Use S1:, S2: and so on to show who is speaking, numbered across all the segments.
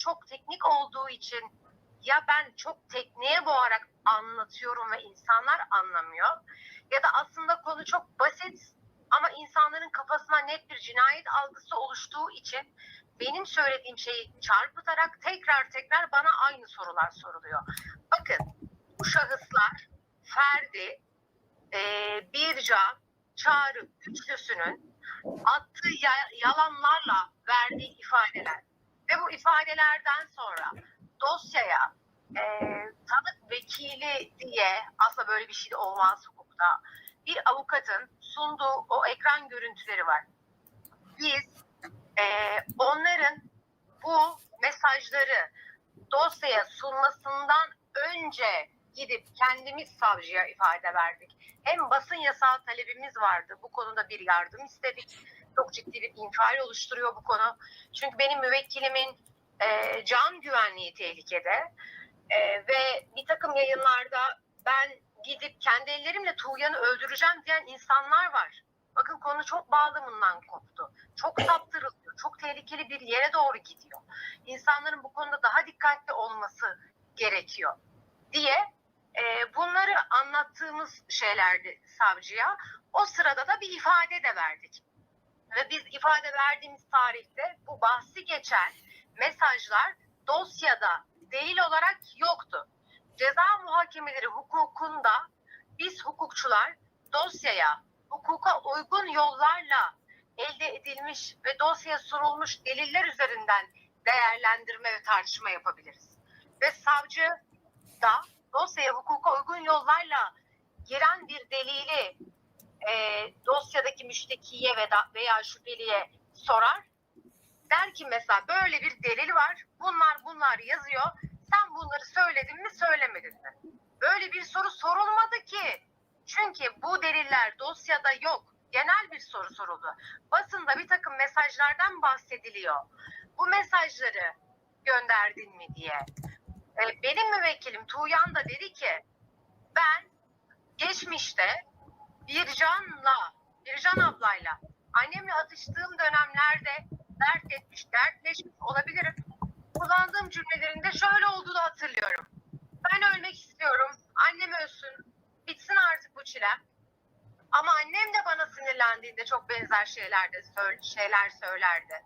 S1: çok teknik olduğu için ya ben çok tekniğe boğarak anlatıyorum ve insanlar anlamıyor ya da aslında konu çok basit ama insanların kafasına net bir cinayet algısı oluştuğu için benim söylediğim şeyi çarpıtarak tekrar tekrar bana aynı sorular soruluyor. Bakın bu şahıslar Ferdi, e, Bircan, Çağrı üçlüsünün attığı ya- yalanlarla verdiği ifadeler ve bu ifadelerden sonra dosyaya e, tanık vekili diye aslında böyle bir şey olmaz hukukta bir avukatın sunduğu o ekran görüntüleri var. Biz e, onların bu mesajları dosyaya sunmasından önce gidip kendimiz savcıya ifade verdik. Hem basın yasağı talebimiz vardı. Bu konuda bir yardım istedik. Çok ciddi bir infial oluşturuyor bu konu. Çünkü benim müvekkilimin e, can güvenliği tehlikede. E, ve bir takım yayınlarda ben gidip kendi ellerimle Tuğyan'ı öldüreceğim diyen insanlar var. Bakın konu çok bağlamından koptu. Çok saptırılıyor. Çok tehlikeli bir yere doğru gidiyor. İnsanların bu konuda daha dikkatli olması gerekiyor diye e, bunları anlattığımız şeylerdi savcıya. O sırada da bir ifade de verdik. Ve biz ifade verdiğimiz tarihte bu bahsi geçen mesajlar dosyada delil olarak yoktu. Ceza muhakemeleri hukukunda biz hukukçular dosyaya hukuka uygun yollarla elde edilmiş ve dosyaya sunulmuş deliller üzerinden değerlendirme ve tartışma yapabiliriz. Ve savcı da dosyaya hukuka uygun yollarla giren bir delili e, dosyadaki müştekiye veya şüpheliye sorar. Der ki mesela böyle bir delil var. Bunlar bunlar yazıyor. Sen bunları söyledin mi söylemedin mi? Böyle bir soru sorulmadı ki. Çünkü bu deliller dosyada yok. Genel bir soru soruldu. Basında bir takım mesajlardan bahsediliyor. Bu mesajları gönderdin mi diye. E, benim müvekkilim Tuğyan da dedi ki ben geçmişte Bircan'la, Bircan ablayla annemle atıştığım dönemlerde dert etmiş, dertleşmiş olabilirim. Kullandığım cümlelerinde şöyle olduğunu hatırlıyorum. Ben ölmek istiyorum, annem ölsün, bitsin artık bu çilem. Ama annem de bana sinirlendiğinde çok benzer şeyler de şeyler söylerdi.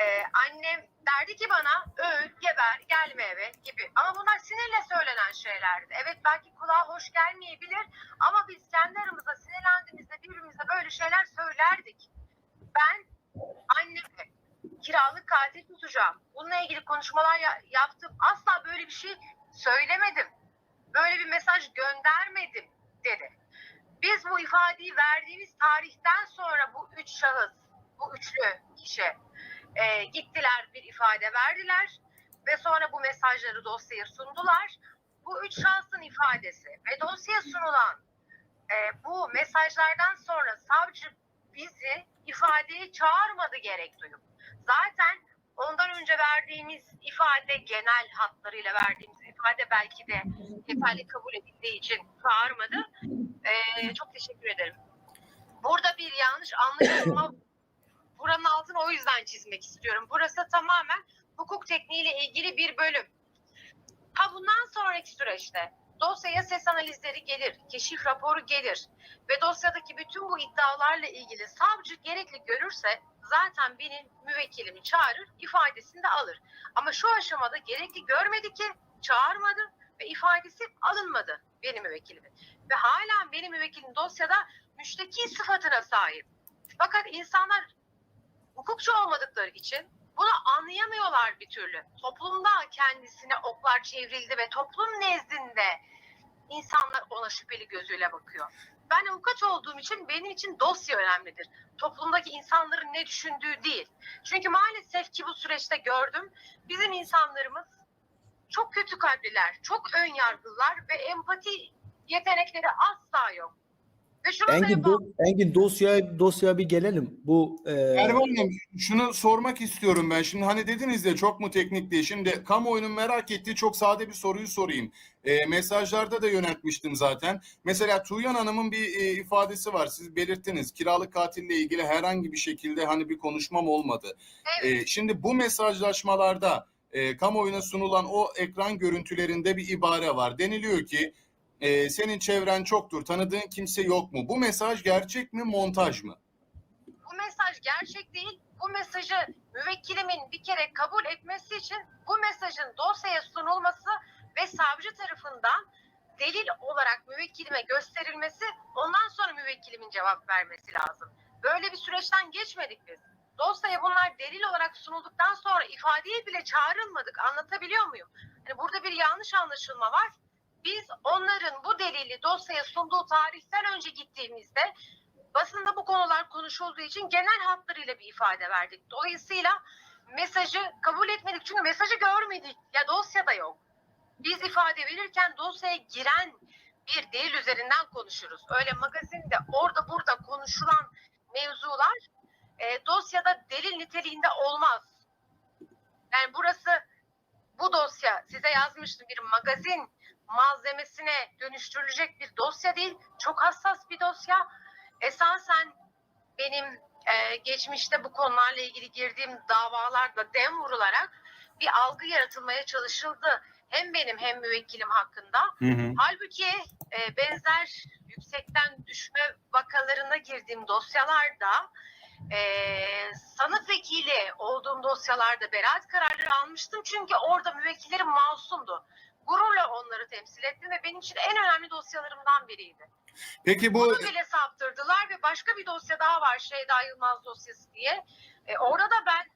S1: Ee, annem derdi ki bana öl, geber, gelme eve gibi. Ama bunlar sinirle söylenen şeylerdi. Evet belki kulağa hoş gelmeyebilir ama biz kendi aramızda sinirlendiğimizde birbirimize böyle şeyler söylerdik. Ben anneme kiralık katil tutacağım. Bununla ilgili konuşmalar ya- yaptım. Asla böyle bir şey söylemedim. Böyle bir mesaj göndermedim dedi. Biz bu ifadeyi verdiğimiz tarihten sonra bu üç şahıs, bu üçlü kişi e, gittiler bir ifade verdiler ve sonra bu mesajları dosyaya sundular. Bu üç şahsın ifadesi ve dosyaya sunulan e, bu mesajlardan sonra savcı bizi ifadeye çağırmadı gerek duyup. Zaten ondan önce verdiğimiz ifade genel hatlarıyla verdiğimiz ifade belki de yeterli kabul edildiği için çağırmadı. E, çok teşekkür ederim. Burada bir yanlış anlaşılma buranın altını o yüzden çizmek istiyorum. Burası tamamen hukuk tekniğiyle ilgili bir bölüm. Ha bundan sonraki süreçte dosyaya ses analizleri gelir, keşif raporu gelir ve dosyadaki bütün bu iddialarla ilgili savcı gerekli görürse zaten benim müvekkilimi çağırır, ifadesini de alır. Ama şu aşamada gerekli görmedi ki çağırmadı ve ifadesi alınmadı benim müvekkilimin. Ve hala benim müvekkilim dosyada müşteki sıfatına sahip. Fakat insanlar hukukçu olmadıkları için bunu anlayamıyorlar bir türlü. Toplumda kendisine oklar çevrildi ve toplum nezdinde insanlar ona şüpheli gözüyle bakıyor. Ben avukat olduğum için benim için dosya önemlidir. Toplumdaki insanların ne düşündüğü değil. Çünkü maalesef ki bu süreçte gördüm bizim insanlarımız çok kötü kalpliler, çok ön yargılılar ve empati yetenekleri asla yok. Ve şunu
S2: Engin, do- Engin dosyaya dosyaya bir gelelim. Bu e,
S3: Merve Hanım şunu sormak istiyorum ben. Şimdi hani dediniz ya çok mu teknik diye. Şimdi kamuoyunun merak ettiği çok sade bir soruyu sorayım. E, mesajlarda da yöneltmiştim zaten. Mesela Tuğyan Hanım'ın bir e, ifadesi var. Siz belirttiniz. Kiralık katille ilgili herhangi bir şekilde hani bir konuşmam olmadı.
S1: Evet.
S3: E, şimdi bu mesajlaşmalarda e, kamuoyuna sunulan o ekran görüntülerinde bir ibare var. Deniliyor ki e, senin çevren çoktur, tanıdığın kimse yok mu? Bu mesaj gerçek mi, montaj mı?
S1: Bu mesaj gerçek değil. Bu mesajı müvekkilimin bir kere kabul etmesi için bu mesajın dosyaya sunulması ve savcı tarafından delil olarak müvekkilime gösterilmesi ondan sonra müvekkilimin cevap vermesi lazım. Böyle bir süreçten geçmedik biz. Dosyaya bunlar delil olarak sunulduktan sonra ifadeye bile çağrılmadık. Anlatabiliyor muyum? Hani burada bir yanlış anlaşılma var. Biz onların bu delili dosyaya sunduğu tarihten önce gittiğimizde basında bu konular konuşulduğu için genel hatlarıyla bir ifade verdik. Dolayısıyla mesajı kabul etmedik çünkü mesajı görmedik. Ya dosyada yok. Biz ifade verirken dosyaya giren bir delil üzerinden konuşuruz. Öyle magazinde orada burada konuşulan mevzular e, dosyada delil niteliğinde olmaz. Yani burası bu dosya size yazmıştım bir magazin malzemesine dönüştürülecek bir dosya değil. Çok hassas bir dosya. Esasen benim e, geçmişte bu konularla ilgili girdiğim davalarda dem vurularak bir algı yaratılmaya çalışıldı. Hem benim hem müvekkilim hakkında. Halbuki e, benzer yüksekten düşme vakalarına girdiğim dosyalarda e, sanık vekili olduğum dosyalarda beraat kararları almıştım. Çünkü orada müvekkillerim masumdu. Gururla onları temsil ettim ve benim için en önemli dosyalarımdan biriydi.
S3: Peki bu
S1: Bunu bile saptırdılar ve başka bir dosya daha var Şeyda Yılmaz dosyası diye. E, orada da ben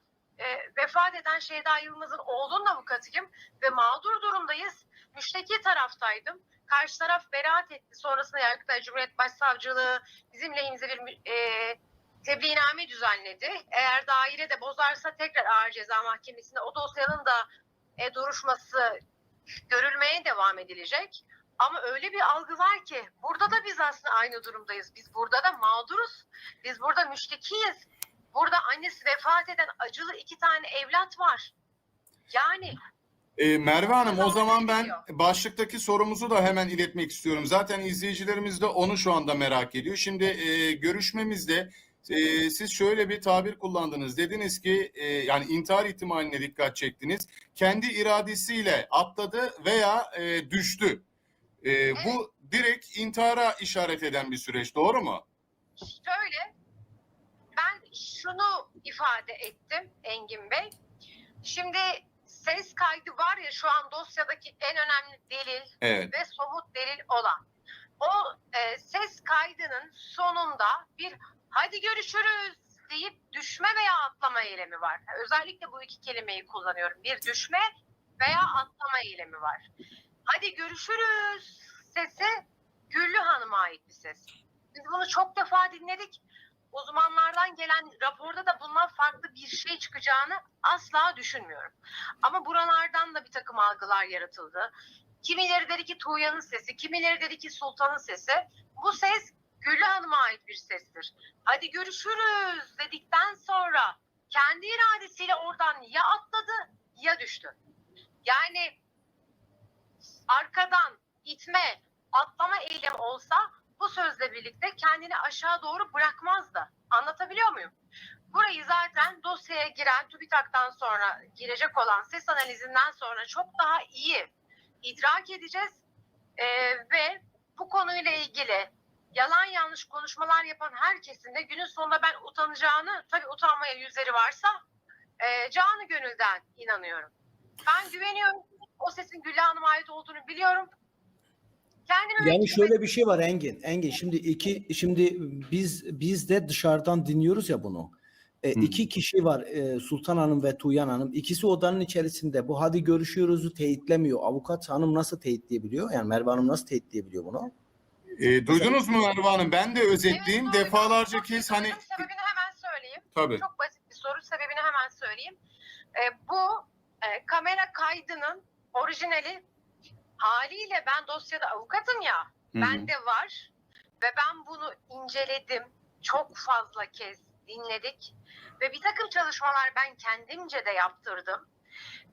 S1: e, vefat eden Şeyda Yılmaz'ın oğlunun avukatıyım ve mağdur durumdayız. Müşteki taraftaydım. Karşı taraf beraat etti. Sonrasında Yargıtay Cumhuriyet Başsavcılığı bizim lehimize bir e, tebliğname düzenledi. Eğer daire de bozarsa tekrar Ağır Ceza Mahkemesi'nde o dosyanın da e, duruşması görülmeye devam edilecek. Ama öyle bir algı var ki burada da biz aslında aynı durumdayız. Biz burada da mağduruz. Biz burada müştekiyiz. Burada annesi vefat eden acılı iki tane evlat var. Yani
S3: e, Merve Hanım o
S1: Zaman
S3: ben başlıktaki sorumuzu da hemen iletmek istiyorum. Zaten izleyicilerimiz de onu şu anda merak ediyor. Şimdi e, görüşmemizde e, siz şöyle bir tabir kullandınız. Dediniz ki e, yani intihar ihtimaline dikkat çektiniz. Kendi iradesiyle atladı veya e, düştü. E, Bu direkt intihara işaret eden bir süreç. Doğru mu?
S1: şöyle ben şunu ifade ettim Engin Bey. Şimdi ses kaydı var ya şu an dosyadaki en önemli delil
S3: Evet.
S1: ve somut delil olan. O e, ses kaydının sonunda bir hadi görüşürüz deyip düşme veya atlama eylemi var. Özellikle bu iki kelimeyi kullanıyorum. Bir düşme veya atlama eylemi var. Hadi görüşürüz sesi Güllü Hanım'a ait bir ses. Biz bunu çok defa dinledik. Uzmanlardan gelen raporda da bundan farklı bir şey çıkacağını asla düşünmüyorum. Ama buralardan da bir takım algılar yaratıldı. Kimileri dedi ki Tuğya'nın sesi, kimileri dedi ki Sultan'ın sesi. Bu ses Güllü Hanım'a ait bir sestir. Hadi görüşürüz dedikten sonra kendi iradesiyle oradan ya atladı ya düştü. Yani arkadan itme, atlama eylemi olsa bu sözle birlikte kendini aşağı doğru bırakmazdı. Anlatabiliyor muyum? Burayı zaten dosyaya giren TÜBİTAK'tan sonra girecek olan ses analizinden sonra çok daha iyi idrak edeceğiz. Ee, ve bu konuyla ilgili yalan yanlış konuşmalar yapan herkesin de günün sonunda ben utanacağını, tabii utanmaya yüzleri varsa e, canı gönülden inanıyorum. Ben güveniyorum. O sesin Güllü Hanım'a ait olduğunu biliyorum. Kendimi
S2: Yani şöyle bir şey var Engin. Engin şimdi iki şimdi biz biz de dışarıdan dinliyoruz ya bunu. E, iki kişi var e, Sultan Hanım ve Tuğyan Hanım. İkisi odanın içerisinde. Bu hadi görüşüyoruz'u teyitlemiyor. Avukat hanım nasıl teyitleyebiliyor? Yani Merve Hanım nasıl teyitleyebiliyor bunu?
S3: E, duydunuz mu Merve Hanım? Ben de özetleyeyim.
S1: Evet.
S3: Defalarca kez hani
S1: sebebini hemen söyleyeyim.
S3: tabii.
S1: Çok basit bir soru sebebini hemen söyleyeyim. E, bu e, kamera kaydının orijinali haliyle ben dosyada avukatım ya.
S3: Hı hı.
S1: Bende var ve ben bunu inceledim. Çok fazla kez dinledik ve bir takım çalışmalar ben kendimce de yaptırdım.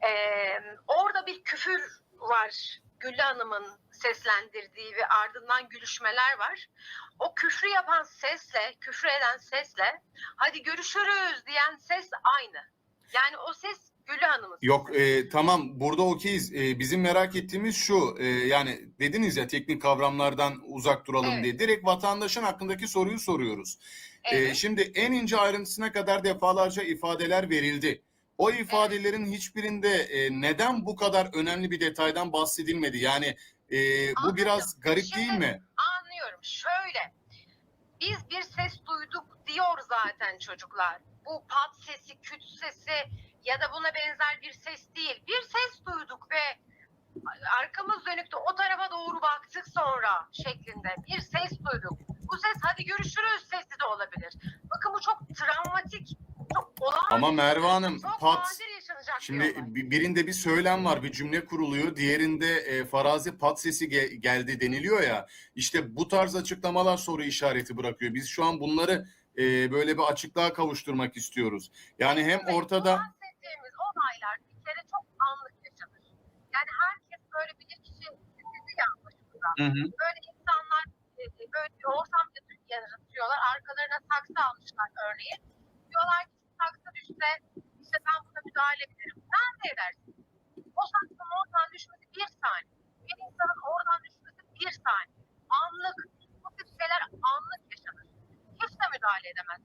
S1: Ee, orada bir küfür var. Güllü Hanım'ın seslendirdiği ve ardından gülüşmeler var. O küfrü yapan sesle, küfür eden sesle hadi görüşürüz diyen ses aynı. Yani o ses Güllü Hanım'ın
S3: Yok e, tamam burada okeyiz. E, bizim merak ettiğimiz şu e, yani dediniz ya teknik kavramlardan uzak duralım
S1: Evet.
S3: diye. Direkt vatandaşın hakkındaki soruyu soruyoruz. E,
S1: Evet.
S3: şimdi en ince ayrıntısına kadar defalarca ifadeler verildi. O ifadelerin hiçbirinde e, neden bu kadar önemli bir detaydan bahsedilmedi? Yani e, bu
S1: Anladım.
S3: biraz garip
S1: Şimdi-
S3: değil mi?
S1: Anlıyorum. Şöyle. Biz bir ses duyduk diyor zaten çocuklar. Bu pat sesi, küt sesi ya da buna benzer bir ses değil. Bir ses duyduk ve arkamız dönüktü o tarafa doğru baktık sonra şeklinde bir ses duyduk. Bu ses hadi görüşürüz sesi de olabilir. Bakın bu çok travmatik, çok olağan.
S3: Ama Merve Hanım
S1: çok
S3: pat Şimdi bi- birinde bir söylem var, bir cümle kuruluyor. Diğerinde e, farazi pat sesi ge- geldi deniliyor ya. İşte bu tarz açıklamalar soru işareti bırakıyor. Biz şu an bunları e, böyle bir açıklığa kavuşturmak istiyoruz. Yani hem ortada
S1: Bu bahsettiğimiz olaylar bir kere çok anlık yaşanır. Yani herkes böyle bir kişi sizi yanlış burada. Böyle insanlar e, e, böyle bir ortam yaratıyorlar. Arkalarına saksı almışlar örneğin. Diyorlar ki saksı düşse işte ben buna müdahale ederim. Nerede edersin? O saksının oradan düşmesi bir saniye. Bir insanın oradan düşmesi bir saniye. Anlık. Bu tip şeyler anlık yaşanır. Hiç de müdahale edemez.